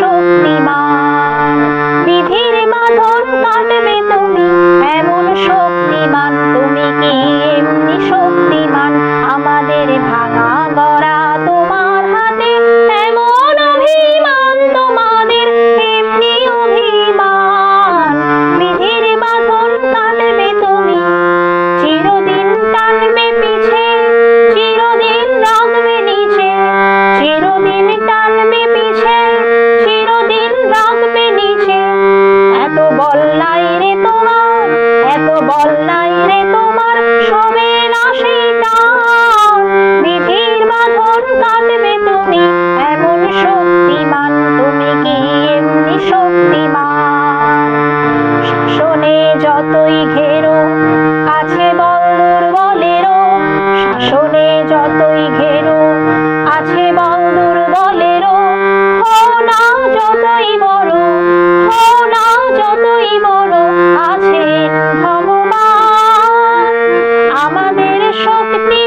শক্তিমান? বিধির বাঁধন কাটবে তুমি এমন শক্তিমান। যতই ঘেরো, আছে বল দুর্বলেরও, শাসনে যতই ঘেরো, আছে বল দুর্বলেরও, হও না যতই বড় হও না যতই বড় আছেন ভগবান। আমাদের শক্তি